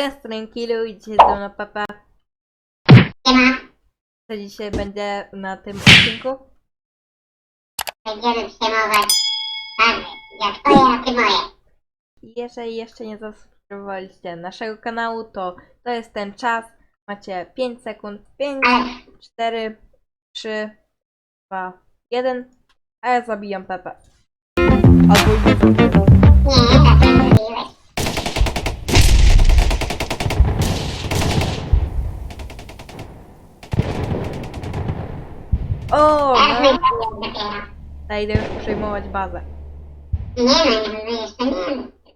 Cześć, Tranquilu i dzisiaj ze mną Papa. Co dzisiaj będzie na tym odcinku? będziemy przejmować bazy. Ja twoje, a ty moje. Jeżeli jeszcze nie zasubskrybowaliście naszego kanału, to to jest ten czas. Macie 5 sekund. 5, Ale 4, 3, 2, 1. A ja zabijam Pepę. Albo nie zabijam. nie, dlaczego O! Teraz No. my zrobiłem dopiero. Ja idę już przejmować bazę. Nie no, nie, jeszcze nie.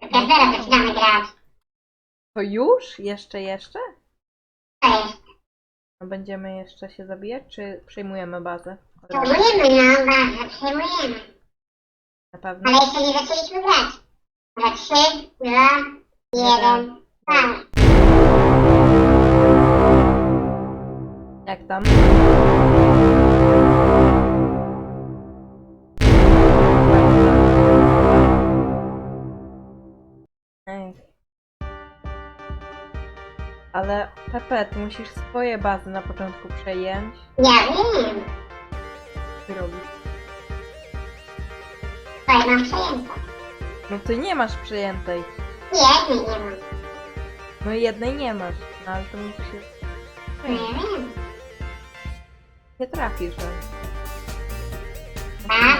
Tylko dopiero zaczynamy grać. To już? Jeszcze, jeszcze? To jest. No będziemy jeszcze się zabijać, czy przejmujemy bazę? Przejmujemy, no, bardzo przejmujemy. Na pewno. Ale jeszcze nie zaczęliśmy grać. Za trzy, dwa, jeden, start. Jak tam? Ale Pepe, ty musisz swoje bazy na początku przejąć. Ja wiem. Ty robisz. Twoje mam przejęte. No ty nie masz przejętej. Jednej nie mam. No jednej nie masz. No ale to musisz się... No ja wiem. Nie trafisz. ale-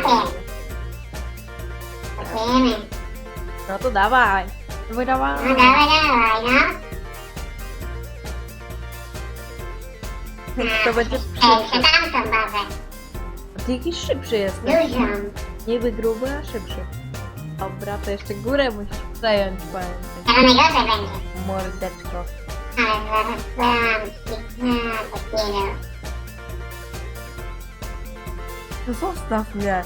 Trafię. Trafiemy. No to dawaj. Dawaj, dawaj. No dawaj, dawaj, no. To będzie szybszy. tamtą bazę. Ty jakiś szybszy jesteś. Dużą. Niby gruby, a szybszy. Dobra, to jeszcze górę musisz przejąć, pamiętaj. Teraz najgorzej będzie. Mordeczko. Ale zaraz dam ci na takiego. No zostaw mnie.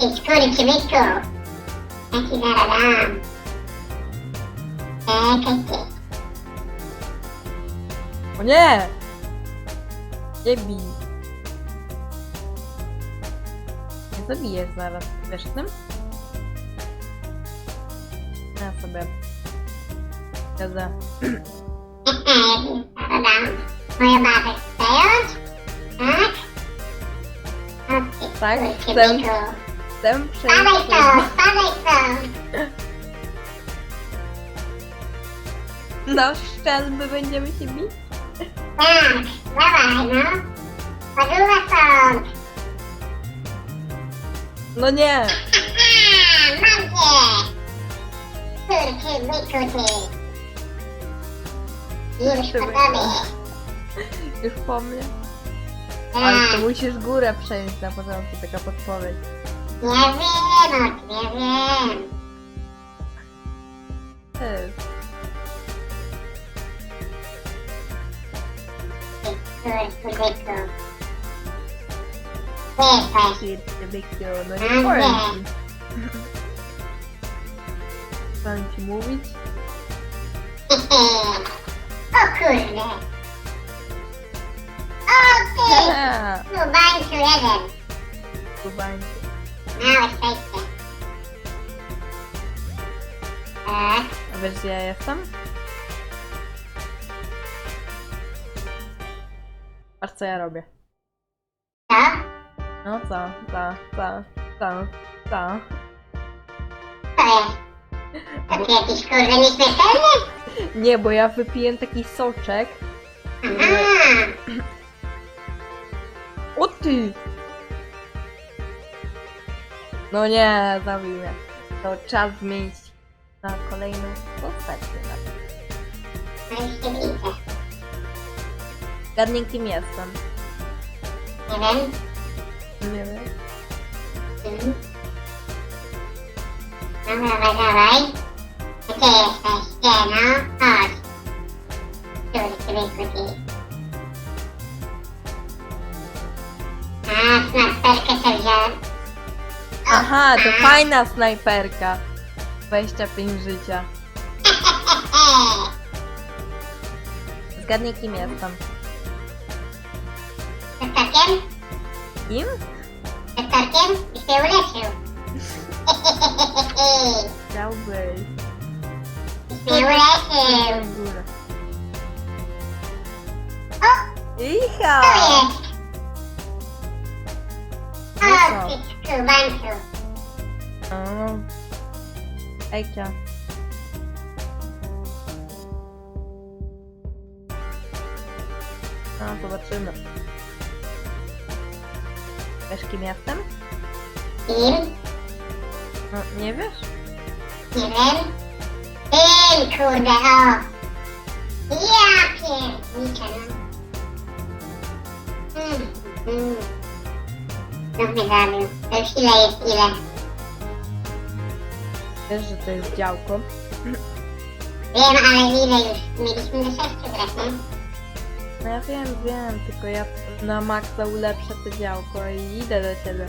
Idź kurczę, byku. Ja ci zaraz dam. Czekaj ty. O nie! Nie bij. Nie zabijesz zaraz. Wiesz o tym? Ja sobie. Jadę. Ja ci zaraz dam. Moją bazę przejąć? Tak? O ty Tak, kurczę, chcę, chcę Spadaj przejść. stąd, spadaj stąd. Na szczelby będziemy się bić? Tak, dawaj no. Padła stąd. No nie! Aha, mam cię. Kurczę, byku ty. Już po tobie. Już po mnie. Ale to Tak, musisz górę przejąć na początku, taka podpowiedź. Ja wiem o tym, ja wiem. Ty. Kurczę, byku. Ty jesteś. Kurde, byku, no Dobrze. nie powiem ci. Co mam ci mówić? O kurde. O ty! Haha, Kubańcu jeden. Kubańcy. Małe szczęście. Tak. A wiesz gdzie ja jestem? Patrz co ja robię. Co? No co, co, co, co, co. To jest. To ty jakiś kurde nieśmiertelny? Nie, bo ja wypiję taki soczek. Aha. O ty! No nie, zabił mnie. To czas zmienić na kolejną postać. widzę. Zgadnij kim jestem. Nie wiem. Nie wiem. No dawaj, dawaj. Gdzie jesteś? Gdzie no? Aha, to fajna snajperka. 25 życia. Zgadnij kim jestem. Z Torkiem? Kim? Z Torkiem? się uleczył. Chciałbyś. Się uleczył. O, Icha! to jest. O, ty skubańcu. O. Ejcia. A, zobaczymy. Wiesz kim jestem? Kim? No, nie wiesz? Nie wiem. Tym, kurde, o. Ja pierniczę, no. Mm, mm. Znów mnie zabił. To już ile jest ile? Wiesz, że to jest działko. Wiem, ale ile już? Mieliśmy do sześciu nie? No ja wiem, wiem, tylko ja na maksa ulepszę to działko i idę do ciebie.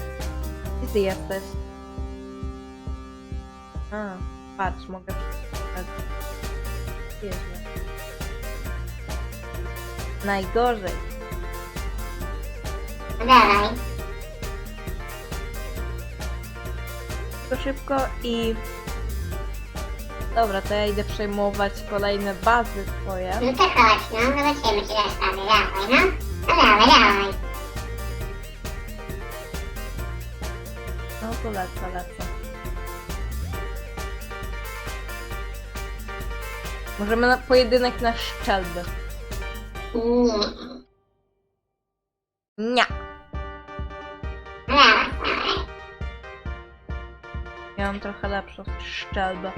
Gdzie ty jesteś? A, patrz, mogę przeczytać. Jeźdź. Najgorzej. No dawaj. To szybko i... Dobra, to ja idę przejmować kolejne bazy twoje. No to chodź, no. Zobaczymy, czy dasz radę. Dawaj, no. No dawaj, dawaj. No to lecę, lecę. Możemy na pojedynek na szczelby. Nie. Nie. No dawaj, dawaj. Ja mam trochę lepszą szczelbę.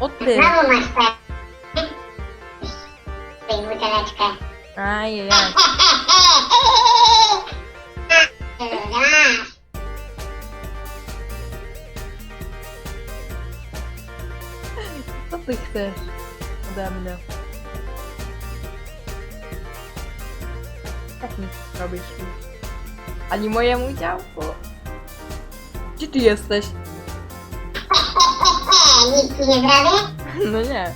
O ty! Znowu masz. Tej buteleczkę. Masz. Co ty chcesz ode mnie? Tak nic robisz mi. Ani mojemu działku. Gdzie ty jesteś? Nic ci nie zrobię? No nie.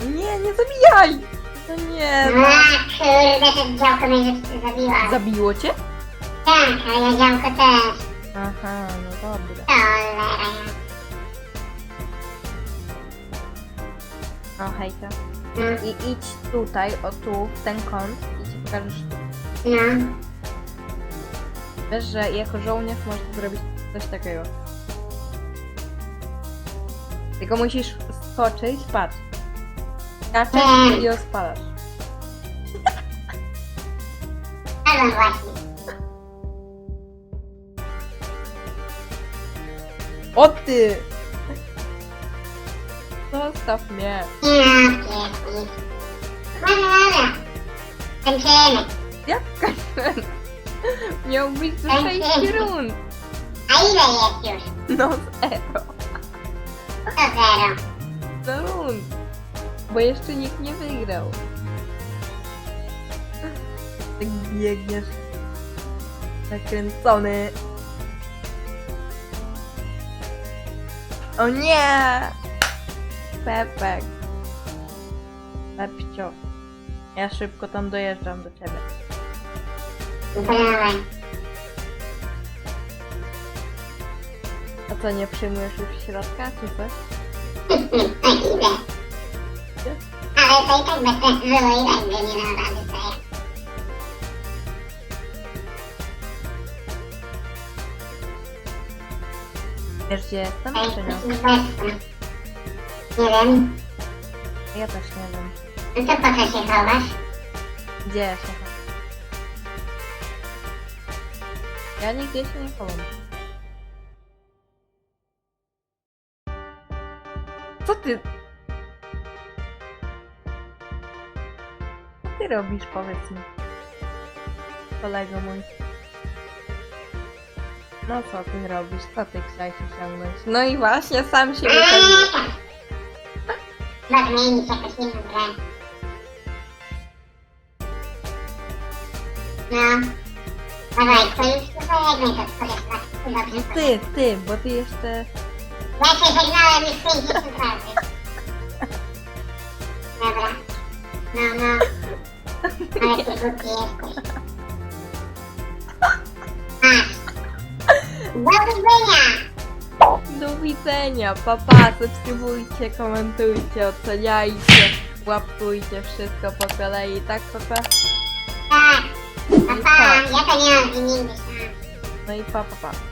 Nie, nie zabijaj! No nie, No kurde, to działko mnie zabiła. Zabiło cię? Tak, ale ja działko też. Aha, no dobra. Cholera. O, hejka. No, I idź tutaj, o tu, w ten kąt i ci pokażę sztukę. no. Wiesz, że jako żołnierz możesz zrobić coś takiego. Tylko musisz skoczyć, patrz. Skaczesz Nie. i. Padłem właśnie. O ty! Zostaw mnie. Ja pierdolę. Dobra. Kończymy. Jak kaczem? Miał być do Tak 6 jest. rund. A ile jest już? No zero. To zero. No rund. Bo jeszcze nikt nie wygrał. Tak biegniesz. Nakręcony. O nie! Pepek. Pepcio. Ja szybko tam dojeżdżam do ciebie. Dawaj. A co, nie przyjmujesz już środka, czy coś? A idę. Ale to i tak bez sensu było i tak by nie dał rady sobie. Wiesz gdzie jestem, Ej, czy nie? bez. Nie wiem. Ja też nie wiem. No to po co się chowasz? Gdzie ja się Ja nigdzie się nie chowam. Co ty? Co ty robisz, powiedz mi? Kolego mój. No co ty robisz? Co ty chciałeś osiągnąć? No i właśnie, sam się wypełnił. Chyba zmienić jakąś inną grę. No. Dawaj, to już mnie to skorzystać. Dobrze. Ty, ty, bo ty jeszcze... Ja się żegnałem już 50 razy. Dobra. No, no. Ale ty głupi jesteś. Masz. Do widzenia. Do widzenia, papa, subskrybujcie, komentujcie, oceniajcie, łapkujcie wszystko po kolei, tak papa? Tak. Papa, ja to nie mam z nim No No i pa, pa, pa.